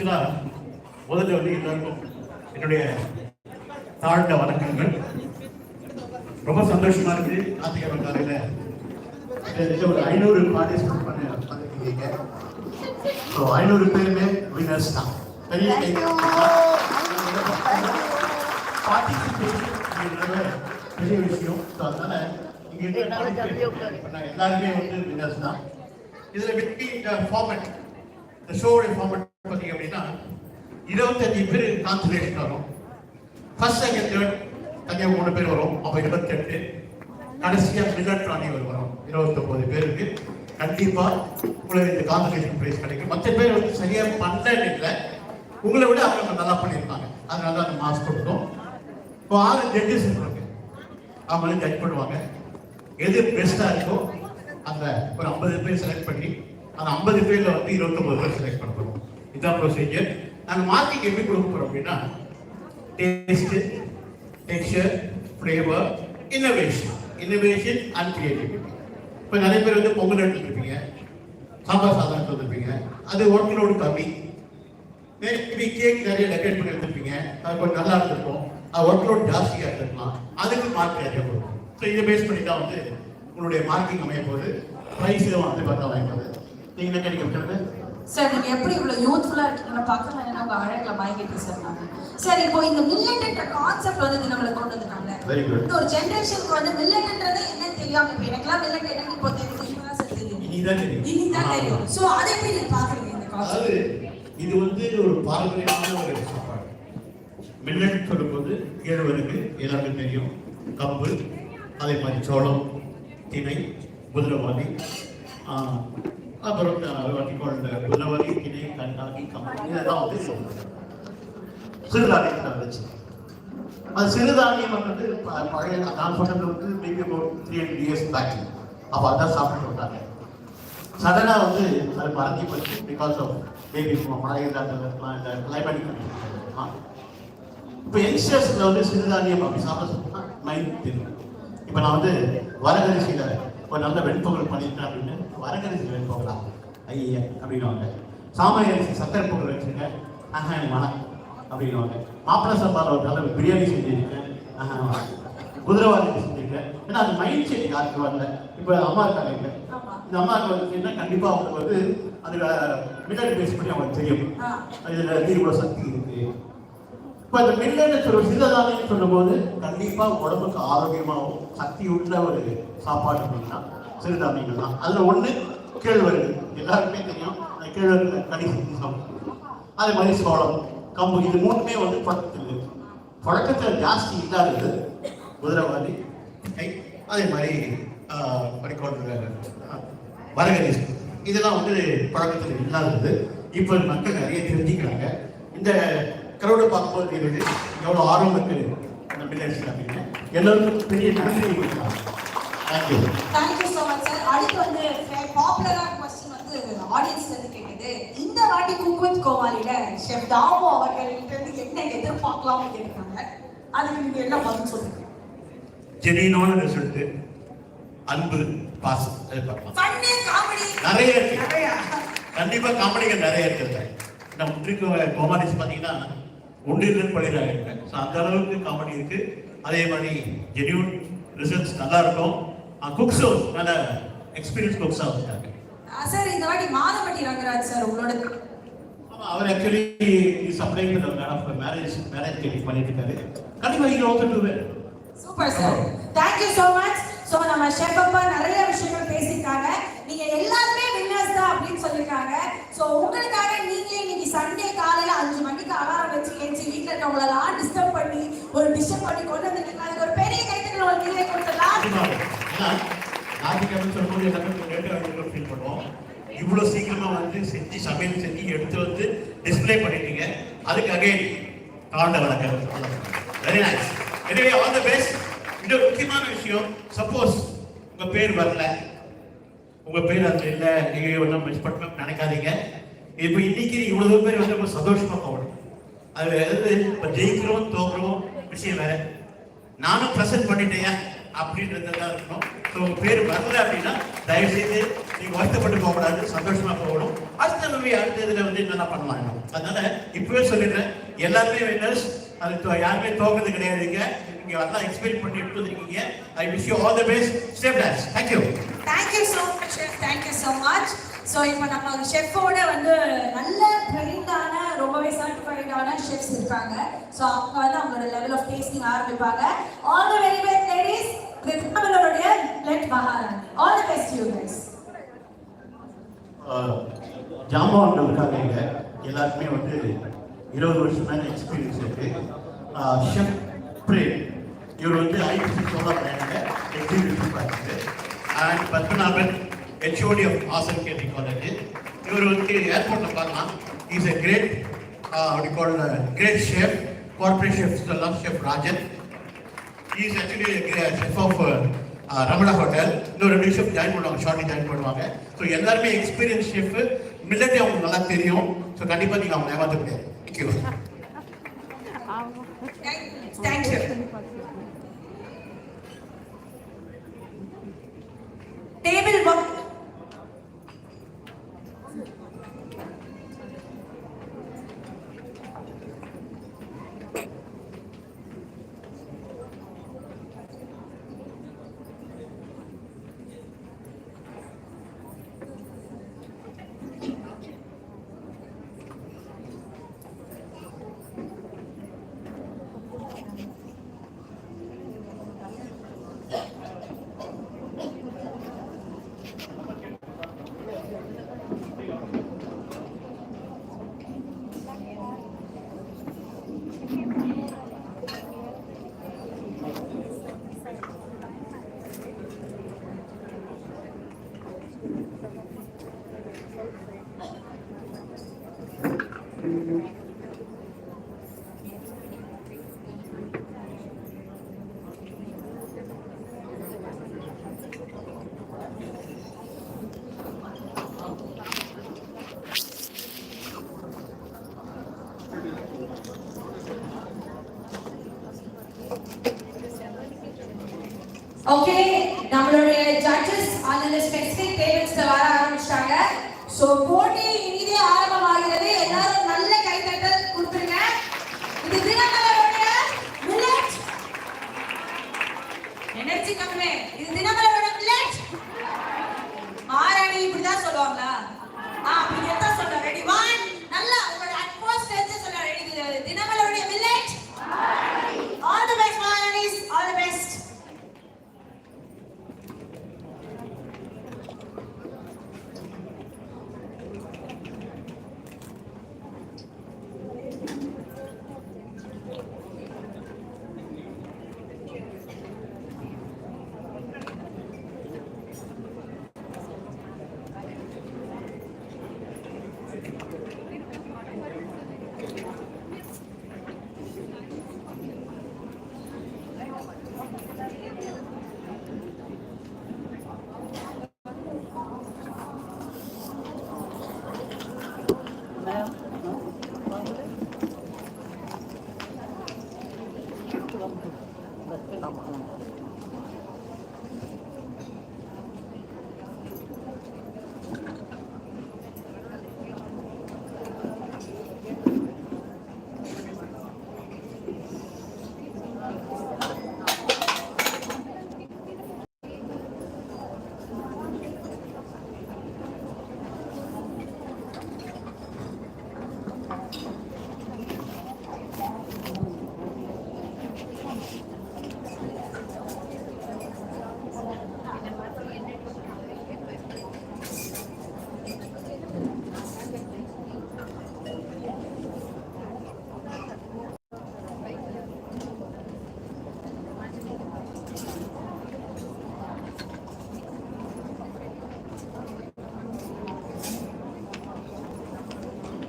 ஆக்சுவலா முதல்ல வந்து எல்லாருக்கும் என்னுடைய தாழ்ந்த வணக்கங்கள். ரொம்ப சந்தோஷமா இருக்கு. கார்த்திகை காலையில ஒரு ஐநூறு பார்ட்டிசிபேட் பண்ண பண்ணிருக்கீங்க ஸோ ஐநூறு பேருமே வினர்ஸ் தான். பெரிய பார்ட்டிசிபேஷன் பெரிய விஷயம். ஸோ அதனால இங்க எல்லாருமே வந்து வினர்ஸ் தான். இதுல வெற்றி ஃபார்மட் இந்த ஷோவுடைய ஃபார்மட் பார்த்தீங்க அப்படின்னா இருபத்தஞ்சு பேர் கான்சன்ட்ரேஷன் வரும் ஃபர்ஸ்ட் செகண்ட் தேர்ட் தனியாக மூணு பேர் வரும். அப்போ இருபத்தெட்டு. கடைசியாக மில்லட் ராணி ஒரு வரும். இருபத்தொன்பது பேருக்கு. கண்டிப்பாக உங்களுக்கு இந்த காம்படிஷன் ப்ரைஸ் கிடைக்கும். மற்ற பேர் வந்து சரியாக பண்ணல இல்லை. உங்களை விட அவங்க நல்லா பண்ணியிருப்பாங்க. அதனால தான் அந்த மாஸ்க் கொடுத்தோம் இப்போ ஆறு ஜட்ஜஸ் இருக்கு அவங்களும் ஜட்ஜ் பண்ணுவாங்க. எது பெஸ்ட்டாக இருக்கோ அந்த ஒரு ஐம்பது பேர் செலக்ட் பண்ணி அந்த ஐம்பது பேரில் வந்து இருபத்தொம்பது பேர் செலக்ட் பண்ணுவோம் இதுதான் ப்ரொசீஜர் நாங்கள் மார்க்கிங் எப்படி கொடுக்க போகிறோம் அப்படின்னா taste texture flavour innovation innovation and creativity இப்போ நிறைய பேர் வந்து பொங்கல் எடுத்துருப்பீங்க சாம்பார் சாதம் எடுத்துருப்பீங்க வந்திருப்பீங்க. அது ஒர்க் லோடு கம்மி மேபி கேக் நிறைய டெக்கரேட் பண்ணி எடுத்துருப்பீங்க. அது கொஞ்சம் நல்லா இருந்திருக்கும். அது ஒர்க் லோட் ஜாஸ்தியாக இருந்திருக்கலாம். அதுக்கு மார்க் நிறைய கொடுக்கும் ஸோ இதை பேஸ் பண்ணி தான் வந்து உங்களுடைய மார்க்கிங் அமைய போகுது. ப்ரைஸும் வந்து பார்த்தா வாங்க போகுது நீங்கள் என்ன கிடைக்கிறது சார் நீங்க எப்படி இவ்வளவு யூத்ஃபுல்லா இருக்கீங்கன்னு பார்க்கலாம் ஏன்னா உங்க அழகுல மயங்கிட்டு சார் நாங்க சார் இப்போ இந்த மில்லட்ன்ற கான்செப்ட் வந்து நம்மளை கொண்டு வந்துட்டாங்க. இந்த ஒரு ஜெனரேஷனுக்கு வந்து மில்லட்ன்றது என்னன்னு தெரியாம இப்போ எனக்குலாம் மில்லட் என்னன்னு இப்போ தெரியும். இப்பதான் சார் தெரியும். இனிதான் தெரியும். சோ அதை எப்படி நீங்க பாக்குறீங்க இந்த கான்செப்ட் இது வந்து ஒரு பாரம்பரியமான ஒரு சாப்பாடு. மில்லட் சொல்லும்போது கேழ்வரகு எல்லாருக்கும் தெரியும். கம்பு அதே மாதிரி சோளம் திணை குதிரவாளி ஆஹ், அப்புறம் வட்டிக்கொண்ட குதிரவாளி திணை கண்ணாடி கம்பெனி இதெல்லாம் வந்து சொல்லுவாங்க சிறுதானியத்தை வச்சு அது சிறுதானியம் வந்து பழைய நான் சொன்னது வந்து மேபி ஒரு த்ரீ ஹண்ட்ரட் இயர்ஸ் பேக் அப்போ அதான் சாப்பிட்டு வந்தாங்க சடனாக வந்து அது மறந்து போச்சு பிகாஸ் ஆஃப் மேபி மழை இல்லாததுலாம் இந்த கிளைமேட்டிக் இப்போ யங்ஸ்டர்ஸில் வந்து சிறுதானியம் அப்படி சாப்பிட சொன்னால் மைண்ட் தெரியும் இப்போ நான் வந்து வரகரிசியில ஒரு நல்ல வெண்பொங்கல் பண்ணிட்டேன் அப்படின்னு வரகரிசி வெண்பொங்கலா? ஐயா அப்படின்னுவாங்க. சாமானிய அரிசி சக்கரை பொங்கல் வச்சிருக்கேன் ஆஹா எனக்கு வேணாம் அப்படின்னுவாங்க. மாப்பிள்ளை சம்பாவில் ஒரு நல்ல பிரியாணி செஞ்சிருக்கேன். ஆஹா செஞ்சிருக்கேன். ஏன்னா அது மைண்ட் செட் யாருக்கு வரல. இப்போ அம்மா இருக்காங்க. ஆமா. இந்த அம்மாவுக்கு வந்து கண்டிப்பா அவங்களுக்கு வந்து அதுல மில்லட் பேஸ் பண்ணி அவங்களுக்கு தெரியும் வந்து இவ்வளவு சக்தி இருக்கு. இப்போ இந்த மில்லன்னு சொல்ற சிறுதானியம் சொல்லும்போது கண்டிப்பாக உடம்புக்கு ஆரோக்கியமாகவும் சக்தி உள்ள ஒரு சாப்பாடு அப்படின்னா சிறுதானியங்கள் தான். அதில் ஒன்று கேழ்வரகு. எல்லாருக்குமே தெரியும் அந்த கேழ்வரகு கனி அதே மாதிரி சோளம் கம்பு இது மூணுமே வந்து பழக்கத்தில் இருக்கு ஜாஸ்தி இல்லாதது குதிரைவாதி கை அதே மாதிரி படிக்கொண்டு வரகரி இதெல்லாம் வந்து பழக்கத்தில் இல்லாதது. இப்போ மக்கள் நிறைய தெரிஞ்சுக்கிறாங்க. இந்த கரோட பார்க்கும்போது தெரியுது. எவ்வளோ ஆர்வம் இருக்கு இந்த மில்லட்ஸ் அப்படின்னு எல்லாருக்கும் பெரிய நன்றி. Thank you thank you so much sir அடுத்து வந்து பாப்புலரான கொஸ்டின் வந்து ஆடியன்ஸ்ல இருந்து கேட்டது. இந்த வாட்டி குக் வித் கோமாளில ஷெஃப் தாமு அவர்கள்ட்ட இருந்து என்ன எதிர்பார்க்கலாம்னு கேட்டாங்க அதுக்கு நீங்க என்ன பதில் சொல்றீங்க? ஜெனியனான ரிசல்ட் அன்பு பாசம் நிறைய இருக்கு. கண்டிப்பா காமெடிகள் நிறைய இருக்குது நம்ம முற்றிக்கு கோமாடிஸ் பார்த்தீங்கன்னா ஒன்றிலிருந்து பழிறாங்க ஸோ அந்த அளவுக்கு காமெடி இருக்கு. அதே மாதிரி ஜெனியூன் ரிசல்ட்ஸ் நல்லா இருக்கும். குக்ஸும் நல்ல எக்ஸ்பீரியன்ஸ் குக்ஸாக வந்தாங்க சார் இந்த வாட்டி மாதவட்டி ரங்கராஜ் சார் உங்களோட அவர் ஆக்சுவலி சப்ளை பண்ண மேரேஜ் மேரேஜ் கேட்டி பண்ணிட்டு இருக்காரு. கண்டிப்பா இங்க open to super sir thank you so much so நம்ம ஷெஃப் அப்பா நிறைய விஷயங்கள் பேசியிருக்காங்க. நீங்க எல்லாருமே வின்னர்ஸ் தான் அப்படின்னு சொல்லியிருக்காங்க. ஸோ உங்களுக்காக நீங்களே இன்னைக்கு சண்டே அஞ்சு மணிக்கு அலாரம் வச்சு ஏஞ்சி வீட்டில் இருக்கவங்களெல்லாம் டிஸ்டர்ப் பண்ணி ஒரு டிஸ்டர்ப் பண்ணி கொண்டு வந்துருக்கீங்க அதுக்கு ஒரு பெரிய கைத்தட்டல் ஒரு நீங்களே கொடுத்துடலாம் ஞாயிற்றுக்கிழமை சொல்லும்போது எல்லாமே கேட்டு ஃபீல் பண்ணுவோம். இவ்வளோ சீக்கிரமா வந்து செஞ்சு சமையல் செஞ்சு எடுத்து வந்து டிஸ்பிளே பண்ணிட்டீங்க. அதுக்கு அகைன் காண்ட வணக்கம். வெரி நைஸ் எனவே ஆல் த பெஸ்ட் இது முக்கியமான விஷயம் சப்போஸ் உங்க பேர் வரல. உங்க பேர் அதுல இல்ல நீங்க ஒன்றும் மிஸ் பண்ணணும்னு நினைக்காதீங்க. இப்போ இன்னைக்கு இவ்வளவு பேர் வந்து ரொம்ப சந்தோஷமா போகணும். அது எதாவது இப்போ ஜெயிக்கிறோம் தோக்குறோம் விஷயம் வேற. நானும் ப்ரெசன்ட் பண்ணிட்டேன் அப்படின்றது தான் இருக்கணும். ஸோ உங்க பேர் வரல அப்படின்னா தயவு செய்து நீங்க வருத்தப்பட்டு போகக்கூடாது சந்தோஷமா போகணும். அடுத்த நம்பி அடுத்த இதுல வந்து என்னென்ன பண்ணலாம்? அதனால இப்பவே சொல்லிடுறேன். எல்லாருமே வின்னர்ஸ் அது யாருமே தோக்குறது கிடையாதுங்க நீங்க அதெல்லாம் எக்ஸ்பிளைன் பண்ணி எடுத்து வந்திருக்கீங்க. I wish you all the best stay blessed thank you thank you so much thank you so much so இப்போ நம்ம ஒரு ஷெஃபோட வந்து நல்ல ட்ரெயின்டான ரொம்பவே சர்டிஃபைடான ஷெஃப்ஸ் இருக்காங்க ஸோ அவங்க வந்து அவங்களோட லெவல் ஆஃப் டேஸ்டிங் ஆரம்பிப்பாங்க. All the very best ladies நம்மளுடைய லெட் மகாராணி all the best you guys ஜாமான்கள் இருக்காங்க இங்க எல்லாருக்குமே வந்து இருபது வருஷம் மேல எக்ஸ்பீரியன்ஸ் இருக்கு. Uh, ஷெஃப் பிரேம் இவர் வந்து ஐடிசி சோழா பயணங்க. எக்ஸிபியூட்டிவ் பார்த்துட்டு and Padmanabhan HOD of Asan Katy college இவர் வந்து ஏர்போர்ட்டில் பார்க்கலாம் இஸ் எ கிரேட் அப்படி call great chef corporate chef சொல்லலாம் chef Rajan is actually chef of Ramana hotel இன்னும் ரெண்டு ஷெஃப் ஜாயின் பண்ணுவாங்க ஷார்ட்லி ஜாயின் பண்ணுவாங்க. ஸோ எல்லாருமே எக்ஸ்பீரியன்ஸ் ஷெஃப் மில்லட்டே அவங்களுக்கு நல்லா தெரியும். ஸோ கண்டிப்பாக நீங்கள் அவங்க ஏமாற்ற முடியாது thank you thank you table work okay நம்மளுடைய ஜட்ஜஸ் அந்த ஸ்பெசிபிக் டேபிள்ஸ்ல வர ஆரம்பிச்சிட்டாங்க. சோ போட்டி இனிதே ஆரம்பமாகிறது. எல்லாரும் 何?